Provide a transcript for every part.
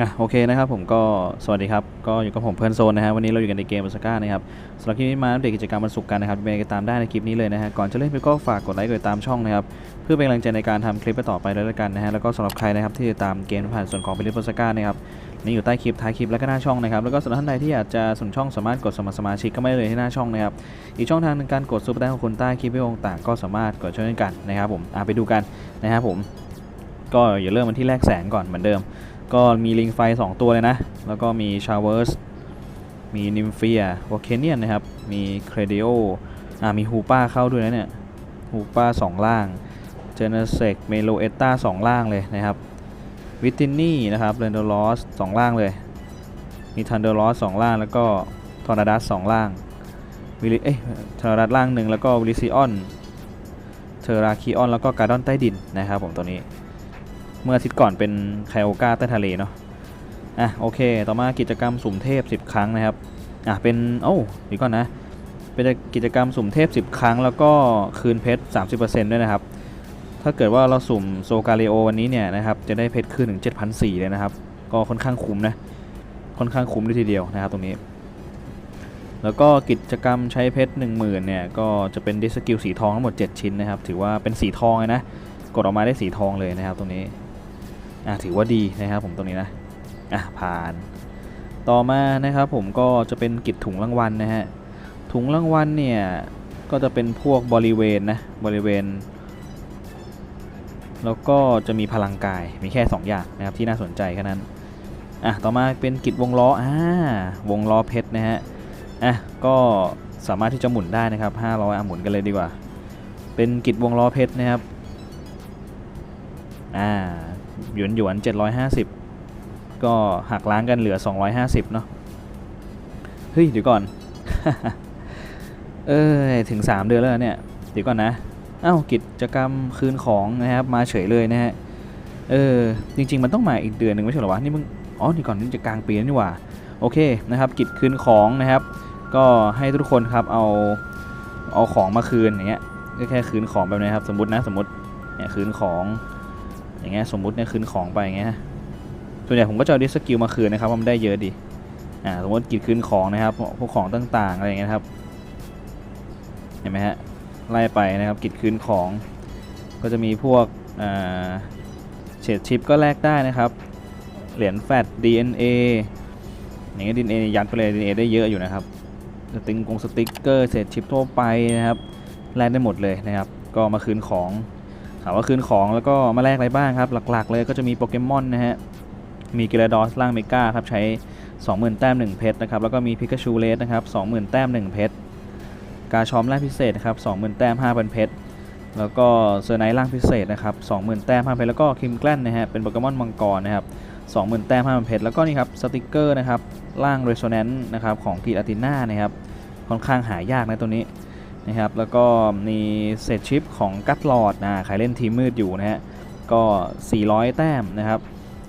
นะโอเคนะครับผมก็สวัสดีครับ ก็อยู่กับผมเพื่อนโซนนะฮะวันนี้เราอยู่กันในเกมบสก้านะครับสำหรับคลิปนี้มาอัปเดตกิจกรรมวันศุกร์กันนะครับไปติดตามได้ในคลิปนี้เลยนะฮะก่อนจะเล่นไปก็ฝากกดไลค์กดติดตามช่องนะครับเพื่อเป็นกำลังใจในการทำคลิปไปต่อไปด้วยแล้วกันนะฮะแล้วก็สำหรับใครนะครับที่ติดตามเกมผ่านส่วนของไปเล่นบสก้านะครับนี่อยู่ใต้คลิปท้ายคลิปแล้วก็หน้าช่องนะครับแล้วก็สำหรับท่านใดที่อยากจะสนช่องสามารถกดสมัครสมาชิกก็ไม่ได้เลยที่หน้าช่องนะครับอีกช่องทางหนึงการกดซุปเปอร์แตงของคุณใต้คลิปวิดีโอต่างก็สามารถกดช่วยกันนะครับผมอะไปดูกันนะครับผมก็อย่าเริ่มมันที่แรกแสงก่อนเหมือนเดิม ก็มีลิงไฟ 2 ตัวเลยนะ แล้วก็มีชาวเวอร์ส มีนิมเฟียวอเคเนียนนะครับ มีเครดิโออ่ามีฮูป้าเข้าด้วยนะเนี่ยฮูป้า 2 ล่าง เจเนเซกเมโลเอตตา2 ล่างเลยนะครับวิตินนี่นะครับเรนเดอร์ลอส2ล่างเลย มีทันเดอร์ลอส2ล่าง แล้วก็ทอร์นาดัส2ล่างวิลิเอ้ยทอร์นาดัสล่างหนึ่งแล้วก็วิลิซิออนเทอราคิออนแล้วก็การ์ดอนใต้ดินนะครับผมตัวนี้ เมื่ออาทิตย์ก่อนเป็นไคโอกาใต้ทะเลเนาะอะโอเค ต่อมากิจกรรมสุ่มเทพ 10 ครั้งนะครับอะเป็นโอ้ดีก่อนนะ เป็นกิจกรรมสุ่มเทพ 10 ครั้ง แล้วก็คืนเพชร 30%ด้วยนะครับ ถ้าเกิดว่าเราสุ่มโซกาเลโอวันนี้เนี่ยนะครับจะได้เพชรคืนถึง7,400เลยนะครับ ก็ค่อนข้างคุ้มนะค่อนข้างคุ้มเลยทีเดียวนะครับตรงนี้ แล้วก็กิจกรรมใช้เพชร 10,000เนี่ยก็จะเป็นดิสกิลสีทองทั้งหมด 7 ชิ้นนะครับ ถือว่าเป็นสีทองเลยนะกดออกมาได้สีทองเลยนะครับตรงนี้ อะถือว่าดีนะครับผมตรงนี้นะอะผ่าน ต่อมานะครับผมก็จะเป็นกิจถุงรางวัลนะฮะถุงรางวัลเนี่ยก็จะเป็นพวกบริเวณนะบริเวณ แล้วก็จะมีพลังกายมีแค่ 2 อย่างนะครับที่น่าสนใจแค่นั้นอะต่อมาเป็นกิจวงล้ออ่าวงล้อเพชรนะฮะอะก็สามารถที่จะหมุนได้นะครับ500อะหมุนกันเลยดีกว่า เป็นกิจวงล้อเพชรนะครับอ่า หยวนหยวน750 ก็หักล้างกันเหลือ 250 เนาะเฮ้ยเดี๋ยวก่อน เอ้ยถึง 3 เดือนแล้วเนี่ยเดี๋ยวก่อนนะเอ้ากิจกรรมคืนของนะครับมาเฉยเลยนะฮะเออจริง ๆ มันต้องมาอีกเดือนหนึ่งไม่ใช่เหรอวะนี่มึงอ๋อนี่ก่อนนี่จะกลางปีนี่หว่าโอเคนะครับกิจคืนของนะครับ ก็ให้ทุกคนครับเอาเอาของมาคืนอย่างเงี้ยก็แค่คืนของแบบนี้ครับสมมตินะสมมติเนี่ยคืนของ อย่างเงี้ยสมมุติเนี่ยคืนของไปอย่างเงี้ยส่วนใหญ่ผมก็จะเอาดิสกิลมาคืนนะครับว่ามันได้เยอะดีอ่าสมมติกิจคืนของนะครับพวกของต่างๆอะไรอย่างเงี้ยครับเห็นไหมฮะไล่ไปนะครับกิจคืนของก็จะมีพวกอ่าเฉดชิปก็แลกได้นะครับ เหรียญแฟต DNA อย่างเงี้ย DNA ยัดไปเลย DNA ได้เยอะอยู่นะครับสติงกงสติ๊กเกอร์เศษชิปทั่วไปนะครับแลกได้หมดเลยนะครับ ก็มาคืนของ ถามว่าคืนของแล้วก็มาแลกอะไรบ้างครับ หลักๆ เลยก็จะมีโปเกมอนนะฮะ มีกิราดอสล่างเมกาครับ ใช้ 20,000 แต้ม 1 เพชรนะครับ แล้วก็มีพิกาชูเลสนะครับ 20,000 แต้ม 1 เพชร กาชอมล่างพิเศษนะครับ 20,000 แต้ม 5,000 เพชร แล้วก็เซอร์ไนท์ล่างพิเศษนะครับ 20,000 แต้ม 5,000 เพชร แล้วก็คิมแกลนนะฮะ เป็นโปเกมอนมังกรนะครับ 20,000 แต้ม 5,000 เพชร แล้วก็นี่ครับสติกเกอร์นะครับ ล่างเรโซแนนซ์นะครับของกีอาติน่านะครับ ค่อนข้างหายากนะตัวนี้ นะครับแล้วก็มีเศษชิปของกัตลอดนะใครเล่นทีมมืดอยู่นะฮะก็ 400 แต้มนะครับ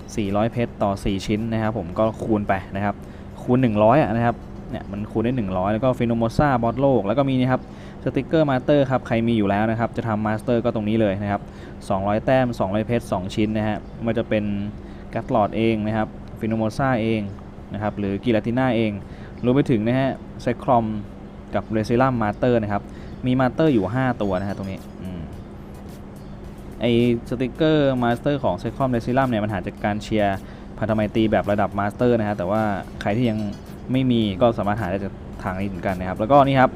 400 เพชรต่อ 4 ชิ้นนะครับผมก็คูณไปนะครับคูณ 100อะนะครับเนี่ยมันคูณได้ 100 แล้วก็ฟิโนโมซาบอสโลก แล้วก็มีนี่ครับสติกเกอร์มาสเตอร์ครับใครมีอยู่แล้วนะครับจะทำมาสเตอร์ก็ตรงนี้เลยนะครับ 200 แต้ม 200 เพชร 2 ชิ้นนะฮะมันจะเป็นกัตลอดเองนะครับฟิโนโมซาเองนะครับหรือกิลาติน่าเองรวมไปถึงนะฮะไซครอม กับเรซิลัมมาเตอร์นะครับ มีมาเตอร์อยู่ 5 ตัวนะฮะตรงนี้อไอสติกเกอร์มาสเตอร์ของเซคอมเรซิลัมเนี่ยมันหาจากการเชียร์พันธไมตรีแบบระดับมาสเตอร์นะฮะแต่ว่าใครที่ยังไม่มีก็สามารถหาได้จากทางนี้เหมือนกันนะครับ แล้วก็นี่ครับ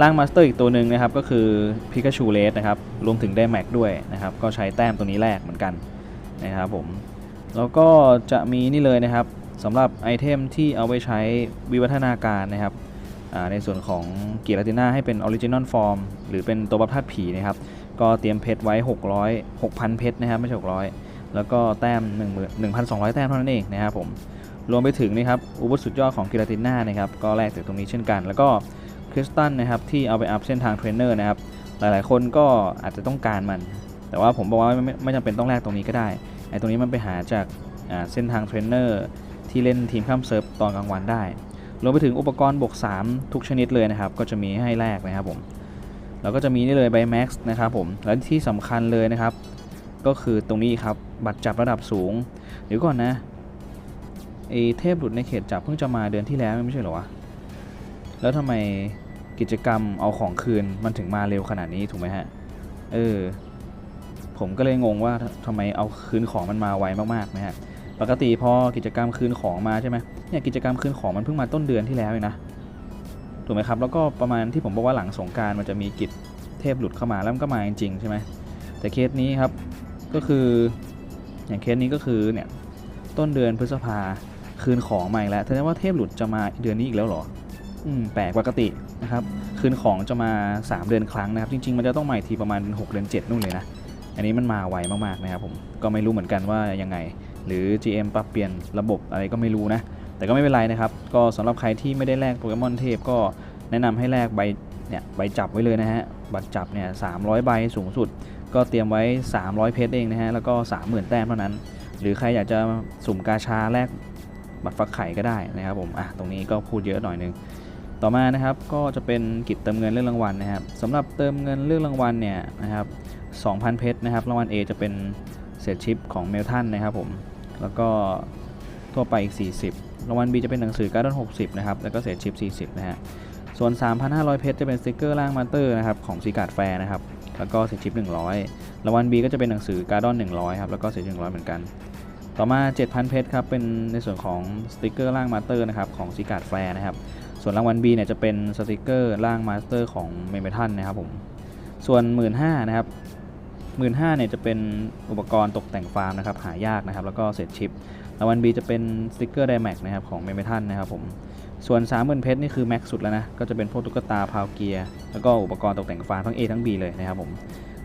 ร่างมาสเตอร์อีกตัวหนึ่งนะครับก็คือพิกาชูเลสนะครับรวมถึงได้แม็กด้วยนะครับก็ใช้แต้มตัวนี้แรกเหมือนกันนะครับผมแล้วก็จะมีนี่เลยนะครับสำหรับไอเทมที่เอาไว้ใช้วิวัฒนาการนะครับ ในส่วนของเกียรติน่าให้เป็นออริจินอลฟอร์มหรือเป็นตัวบัฟธาตุผีนะครับ ก็เตรียมเพชรไว้ 600 6,000 เพชรนะครับ ไม่ใช่ 600 แล้วก็แต้ม1 1,200 แต้มเท่านั้นเองนะครับผม รวมไปถึงนะครับอุบุสุดยอดของกิรติน่านะครับ ก็แลกจากตรงนี้เช่นกัน แล้วก็คริสตันนะครับที่เอาไปอัพเส้นทางเทรนเนอร์นะครับ หลายๆ คนก็อาจจะต้องการมัน แต่ว่าผมบอกว่าไม่ไม่จำเป็นต้องแลกตรงนี้ก็ได้ ไอ้ตรงนี้มันไปหาจากเส้นทางเทรนเนอร์ที่เล่นทีมข้ามเซิร์ฟตอนกลางวันได้ รวมไปถึงอุปกรณ์บวก3 ทุกชนิดเลยนะครับ ก็จะมีให้แลกนะครับผม แล้วก็จะมีนี่เลยไบแม็กซ์นะครับผม และที่สำคัญเลยนะครับ ก็คือตรงนี้ครับ บัตรจับระดับสูง เดี๋ยวก่อนนะไอเทพหลุดในเขตจับเพิ่งจะมาเดือนที่แล้วไม่ใช่หรอวะ แล้วทำไมกิจกรรมเอาของคืนมันถึงมาเร็วขนาดนี้ถูกไหมฮะ เออ ผมก็เลยงงว่าททำไมเอาคืนของมันมาไวมากๆนะฮะ ปกติพอกิจกรรมคืนของมาใช่ไหมเนี่ยกิจกรรมคืนของมันเพิ่งมาต้นเดือนที่แล้วเองนะถูกไหมครับแล้วก็ประมาณที่ผมบอกว่าหลังสงการมันจะมีกิจเทพหลุดเข้ามาแล้วมันก็มาจริงๆใช่ไหมแต่เคสนี้ครับก็คืออย่างเคสนี้ก็คือเนี่ยต้นเดือนพฤษภาคืนของมาอีกแล้วแสดงว่าเทพหลุดจะมาเดือนนี้อีกแล้วเหรออืมแปลกปกตินะครับคืนของจะมา 3 เดือนครั้งนะครับจริงๆ มันจะต้องมาอีกทีประมาณ6เดือน7นู่นเลยนะอันนี้มันมาไวมากๆนะครับผมก็ไม่รู้เหมือนกันว่ายังไง หรือ GM ปรับเปลี่ยนระบบอะไรก็ไม่รู้นะ แต่ก็ไม่เป็นไรนะครับ ก็สำหรับใครที่ไม่ได้แลกโปเกมอนเทพก็แนะนำให้แลกใบเนี่ยใบจับไว้เลยนะฮะ บัตรจับเนี่ย300ใบสูงสุด ก็เตรียมไว้ 300 เพชรเองนะฮะ แล้วก็ 30,000 แต้มเท่านั้น หรือใครอยากจะสุ่มกาชาแลกบัตรฟักไข่ก็ได้นะครับผม อะ ตรงนี้ก็พูดเยอะหน่อยนึง ต่อมานะครับ ก็จะเป็นกิจเติมเงินเรื่องรางวัลนะครับสำหรับเติมเงินเรื่องรางวัลเนี่ยนะครับ2,000 เพชรนะครับ รางวัล A จะเป็นเศษชิปของเมลทันนะครับผม แล้วก็ทั่วไปอีก 40 รางวัล B จะเป็นหนังสือการ์ดอน60 นะครับ แล้วก็เศษชิป 40 นะฮะ ส่วน 3,500 เพชรจะเป็นสติกเกอร์ล่างมาสเตอร์นะครับของซีการ์ดแฟร์นะครับ แล้วก็เศษชิป 100 รางวัล B ก็จะเป็นหนังสือการ์ดอน 100 ครับ แล้วก็เศษชิป100 เหมือนกัน ต่อมา 7,000 เพชรครับ เป็นในส่วนของสติกเกอร์ล่างมาสเตอร์นะครับของซีการ์ดแฟร์นะครับ ส่วนรางวัล B เนี่ยจะเป็นสติกเกอร์ล่างมาสเตอร์ของเมเมทันนะครับผม ส่วน 15,000นะครับ 15,000เนี่ยจะเป็นอุปกรณ์ตกแต่งฟาร์มนะครับหายากนะครับแล้วก็เศษชิปรางวัล B จะเป็นสติกเกอร์ไดแม็กนะครับของเมเมทันนะครับผมส่วน 30,000เพชรนี่คือแม็กสุดแล้วนะก็จะเป็นพวกตุ๊กตาพาวเกียร์แล้วก็อุปกรณ์ตกแต่งฟาร์มทั้ง A ทั้ง B เลยนะครับผม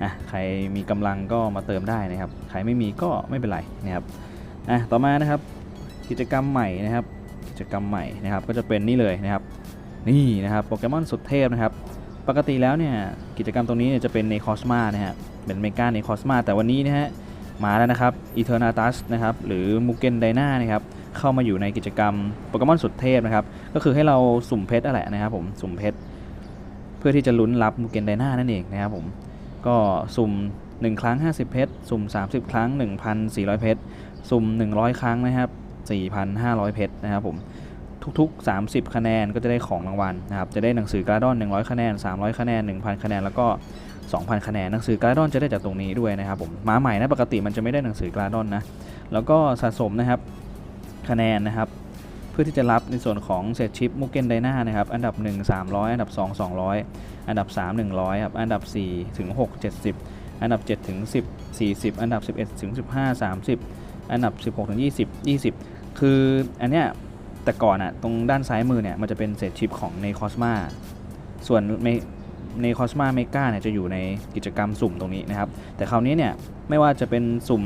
อะใครมีกำลังก็มาเติมได้นะครับใครไม่มีก็ไม่เป็นไรนะครับอะต่อมานะครับกิจกรรมใหม่นะครับกิจกรรมใหม่นะครับก็จะเป็นนี่เลยนะครับนี่นะครับโปเกมอนสุดเทพนะครับ ปกติแล้วเนี่ยกิจกรรมตรงนี้จะเป็นในคอสมานะฮะเป็นเมกาในคอสมาแต่วันนี้นะฮะมาแล้วนะครับ e t e r n a t u s นะครับหรือมูเกนไดนานะครับเข้ามาอยู่ในกิจกรรมโปเกมอนสุดเทพนะครับก็คือให้เราสุ่มเพชรอะไรนะครับผมสุ่มเพชรเพื่อที่จะลุ้นรับมูเกนไดนานั่นเองนะครับผมก็สุ่ม 1 ครั้ง 50 เพชรสุ่ม 30 ครั้ง 1,400 เพชรสุ่ม 100 ครั้งนะครับ4,500 เพชรนะครับผม ทุกๆ 30 คะแนนก็จะได้ของรางวัลนะครับจะได้หนังสือการ์ดอน100 คะแนน 300 คะแนน 1,000 คะแนนแล้วก็ 2,000 คะแนนหนังสือการ์ดอนจะได้จากตรงนี้ด้วยนะครับผมมาใหม่นะปกติมันจะไม่ได้หนังสือการ์ดอนนะแล้วก็สะสมนะครับคะแนนนะครับเพื่อที่จะรับในส่วนของเศษชิปมุกเกนไดนานะครับอันดับ 1 300 อันดับ 2 200 อันดับ 3 100ครับอันดับ4ถึง6 70 อันดับ7ถึง10 40 อันดับ 11ถึง15 30 อันดับ 16ถึง20 20 คืออันเนี้ย แต่ก่อนอะตรงด้านซ้ายมือเนี่ยมันจะเป็นเศษชิปของในคอสมาส่วนในในคอสมาเมกาเนี่ยจะอยู่ในกิจกรรมสุ่มตรงนี้นะครับ แต่คราวนี้เนี่ยไม่ว่าจะเป็นสุ่ม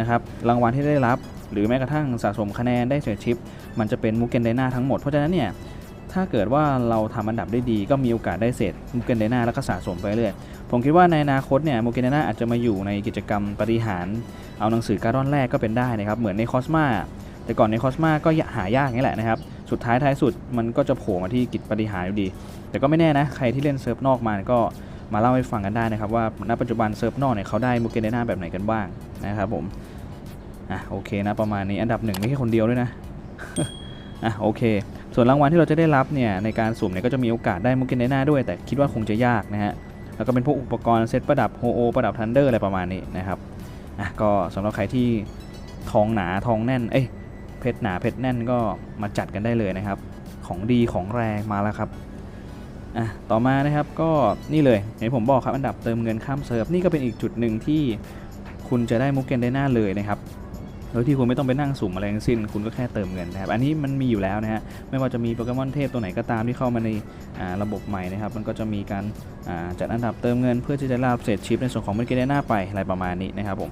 นะครับรางวัลที่ได้รับ หรือแม้กระทั่งสะสมคะแนนได้เศษชิป มันจะเป็นมูเกนไดนาทั้งหมด เพราะฉะนั้นเนี่ยถ้าเกิดว่าเราทำอันดับได้ดี ก็มีโอกาสได้เศษมูเกนไดนาแล้วก็สะสมไปเรื่อยผมคิดว่าในอนาคตเนี่ยมูเกนไดนาอาจจะมาอยู่ในกิจกรรมปฏิหาร เอาหนังสือการ์ดอนแรกก็เป็นได้นะครับเหมือนในคอสมา แต่ก่อนในคอสมาก็หายากนี่แหละนะครับ สุดท้ายท้ายสุดมันก็จะโผล่มาที่กิจปฏิหารอยู่ดี แต่ก็ไม่แน่นะ ใครที่เล่นเซิร์ฟนอกมาก็มาเล่าให้ฟังกันได้นะครับ ว่าณปัจจุบันเซิร์ฟนอกเนี่ยเขาได้มูเกนไดน่าแบบไหนกันบ้างนะครับผมอะโอเคนะประมาณนี้อันดับหนึ่งไม่ใช่คนเดียวด้วยนะอะโอเค ส่วนรางวัลที่เราจะได้รับเนี่ยในการสุ่มเนี่ยก็จะมีโอกาสได้มุกเกนไดน่าด้วย แต่คิดว่าคงจะยากนะฮะแล้วก็เป็นพวกอุปกรณ์เซตประดับโฮโอประดับทันเดอร์อะไรประมาณนี้นะครับอะก็สำหรับใครที่ทองหนาทองแน่นเอ้ย เพชรหนาเพชรแน่นก็มาจัดกันได้เลยนะครับ ของดีของแรงมาแล้วครับอะต่อมานะครับก็นี่เลยอย่างที่ผมบอกครับอันดับเติมเงินข้ามเซิร์ฟนี่ก็เป็นอีกจุดหนึ่งที่คุณจะได้มุกเกนไดนาเลยนะครับโดยที่คุณไม่ต้องไปนั่งสุ่มอะไรทั้งสิ้น คุณก็แค่เติมเงินนะครับ อันนี้มันมีอยู่แล้วนะฮะ ไม่ว่าจะมีโปเกมอนเทพตัวไหนก็ตามที่เข้ามาในาระบบใหม่นะครับ มันก็จะมีการาจัดอันดับเติมเงิน เพื่อที่จะรับเศษชิปในส่วนของมูเกนเดนาไปอะไรประมาณนี้นะครับผม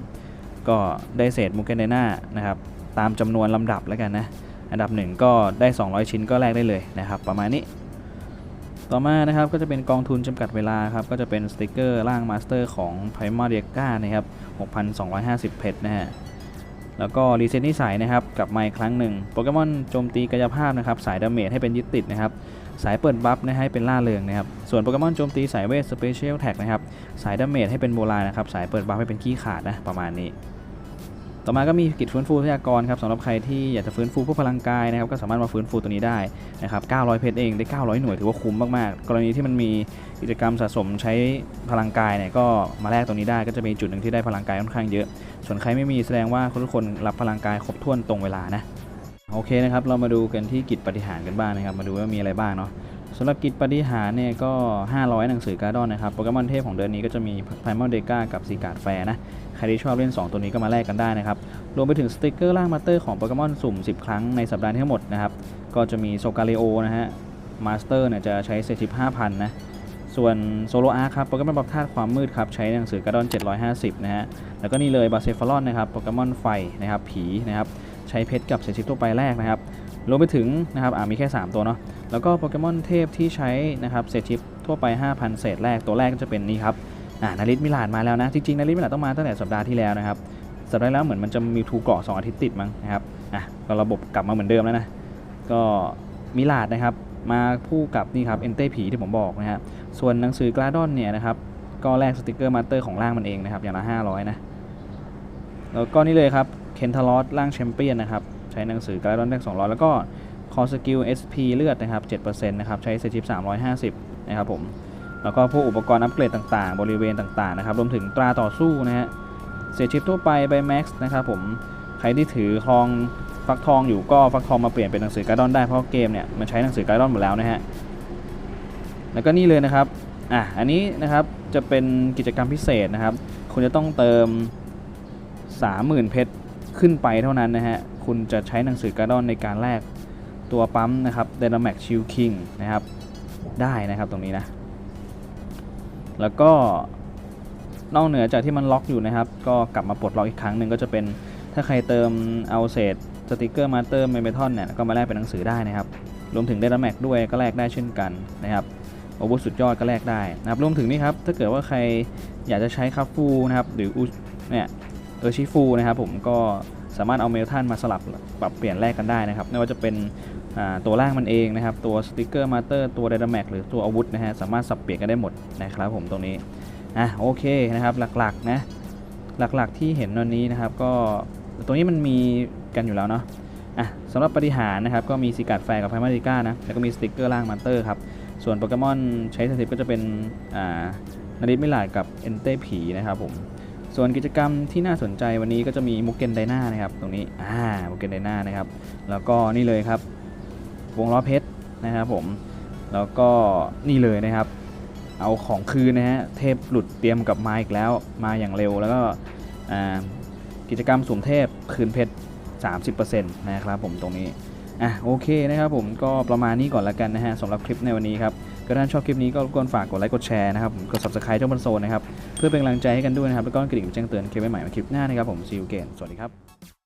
ก็ได้เศษมูเกนเดนานะครับ ตามจำนวนลำดับแล้วกันนะ อันดับหนึ่งก็ได้ 200 ชิ้นก็แลกได้เลยนะครับ ประมาณนี้ ต่อมานะครับก็จะเป็นกองทุนจำกัดเวลาครับ ก็จะเป็นสติกเกอร์ร่างมาสเตอร์ของไพมาเดียก้านะครับ 6,250 เพชรนะฮะแล้วก็รีเซ็ตนิสัยนะครับกลับมาอีกครั้งหนึ่งโปเกมอนโจมตีกายภาพนะครับสายดาเมจให้เป็นยึดติดนะครับสายเปิดบัฟนะให้เป็นล่าเริงนะครับส่วนโปเกมอนโจมตีสายเวทสเปเชียลแท็กนะครับสายดาเมจให้เป็นโบราณนะครับสายเปิดบัฟให้เป็นขี้ขาดนะประมาณนี้ ต่อมาก็มีกิจฟื้นฟูทรัพยากรครับสำหรับใครที่อยากจะฟื้นฟูพวกพลังกายนะครับก็สามารถมาฟื้นฟูตัวนี้ได้นะครับ 900 เพชรเองได้ 900 หน่วยถือว่าคุ้มมากๆ กรณีที่มันมีกิจกรรมสะสมใช้พลังกายเนี่ยก็มาแลกตรงนี้ได้ก็จะมีจุดหนึ่งที่ได้พลังกายค่อนข้างเยอะ ส่วนใครไม่มีแสดงว่าทุกคนรับพลังกายครบถ้วนตรงเวลานะโอเคนะครับเรามาดูกันที่กิจปฏิหารกันบ้างนะครับมาดูว่ามีอะไรบ้างเนาะสำหรับกิจปฏิหารเนี่ยก็ 500 หนังสือการ์ดอนนะครับโปเกมอนเทพของเดือนนี้ก็จะมีไพมอลเดกากับซีการ์ดแฟร์นะ ใครที่ชอบเล่น 2 ตัวนี้ก็มาแลกกันได้นะครับ รวมไปถึงสติกเกอร์ล่างมาสเตอร์ของโปเกมอนสุ่ม 10 ครั้งในสัปดาห์นี้ทั้งหมดนะครับ ก็จะมีโซกาเลโอนะฮะ มาสเตอร์เนี่ยจะใช้เซติฟ5,000นนะ ส่วนโซโลอาร์ครับโปเกมอนบัฟธาตุความมืดครับ ใช้หนังสือการ์ดอน 750 นะฮะ แล้วก็นี่เลยบาเซฟารอนนะครับโปเกมอนไฟนะครับผีนะครับใช้เพชรกับเซติฟทั่วไปแรกนะครับรวมไปถึงนะครับอ่ามีแค่ 3 ตัวเนาะแล้วก็โปเกมอนเทพที่ใช้นะครับเศษชิปทั่วไป 5,000 เศษแรกตัวแรกก็จะเป็นนี่ครับ อ่านาริสมิลานมาแล้วนะ จริงๆนาริสมิลานต้องมาตั้งแต่สัปดาห์ที่แล้วนะครับ สัปดาห์แล้วเหมือนมันจะมีทูเกาะ2องอาทิตย์ติดมั้งนะครับ อะก็ระบบกลับมาเหมือนเดิมแล้วนะ ก็มิลาดนะครับ มาคู่กับนี่ครับเอนเต้ผีที่ผมบอกนะฮะ ส่วนหนังสือกราดอนเนี่ยนะครับ ก็แลกสติกเกอร์มาสเตอร์ของร่างมันเองนะครับ อย่างละ500นะ แล้วก็นี่เลยครับ เคนทารอสร่างแชมเปี้ยนนะครับ ใช้หนังสือกราดอนแรก200 แล้วก็คอสกิล SP เลือดนะครับ7%นะครับ ใช้เซชิป350 นะครับผม แล้วก็พวกอุปกรณ์อัปเกรดต่างๆ บริเวณต่างๆนะครับรวมถึงตราต่อสู้นะฮะเซชิปทั่วไปใบแม็กซ์นะครับผมใครที่ถือทองฟักทองอยู่ก็ฟักทองมาเปลี่ยนเป็นหนังสือการ์ดอนได้เพราะเกมเนี่ยมันใช้หนังสือการ์ดอนหมดแล้วนะฮะแล้วก็นี่เลยนะครับอะอันนี้นะครับจะเป็นกิจกรรมพิเศษนะครับ คุณจะต้องเติม 30,000 เพชรขึ้นไปเท่านั้นนะฮะคุณจะใช้หนังสือการ์ดอนในการแลกตัวปั๊มนะครับ d y n a m a x Shield King นะครับได้นะครับตรงนี้นะ แล้วก็นอกเหนือจากที่มันล็อกอยู่นะครับ ก็กลับมาปลดล็อกอีกครั้งหนึ่งก็จะเป็นถ้าใครเติมเอาเศษสติกเกอร์มาเตอร์เมเมทอนเนี่ยก็มาแลกเป็นหนังสือได้นะครับ รวมถึง d y n a m a x ด้วยก็แลกได้เช่นกันนะครับโอเวอร์สุดยอดก็แลกได้นะครับรวมถึงนี่ครับถ้าเกิดว่าใครอยากจะใช้คัฟฟูนะครับหรืออุเนี่ยเออชิฟูนะครับผมก็สามารถเอาเมลทันมาสลับปรับเปลี่ยนแลกกันได้นะครับไม่ว่าจะเป็น ตัวล่างมันเองนะครับ ตัวสติกเกอร์มาเตอร์ตัว d y n a m a x หรือตัวอาวุธนะฮะสามารถสับเปลี่ยนกันได้หมดนะครับผมตรงนี้อะโอเคนะครับหลักๆนะหลักๆที่เห็นวันนี้นะครับก็ตัวนี้มันมีกันอยู่แล้วเนาะอะสำหรับปฏิหารนะครับก็มีสิกาดแฟร์กับไพมาริก้านะแล้วก็มีสติกเกอร์ล่างมาเตอร์ครับส่วนโปเกมอนใช้สติปก็จะเป็นอ่านาริมิลาดกับเอนเต้ผีนะครับผมส่วนกิจกรรมที่น่าสนใจวันนี้ก็จะมีมุกเกนไดนานะครับตรงนี้อ่ามุกเกนไดนานะครับแล้วก็นี่เลยครับ วงล้อเพชรนะครับผมแล้วก็นี่เลยนะครับ เอาของคืนนะฮะเทพหลุดเตรียมกับมาอีกแล้วมาอย่างเร็วแล้วก็กิจกรรมสุ่มเทพคืนเพชร 30%นะครับผมตรงนี้อะโอเคนะครับผมก็ประมาณนี้ก่อนละกันนะฮะสำหรับคลิปในวันนี้ครับก็ถ้าชอบคลิปนี้ก็รบกวนฝากกดไลค์กดแชร์นะครับกด subscribe เจ้าบนโซนนะครับ เพื่อเป็นกำลังใจให้กันด้วยนะครับ แล้วก็กระดิ่งแจ้งเตือนคลิปใหม่ๆมาคลิปหน้านะครับผมซีอูเกนสวัสดีครับ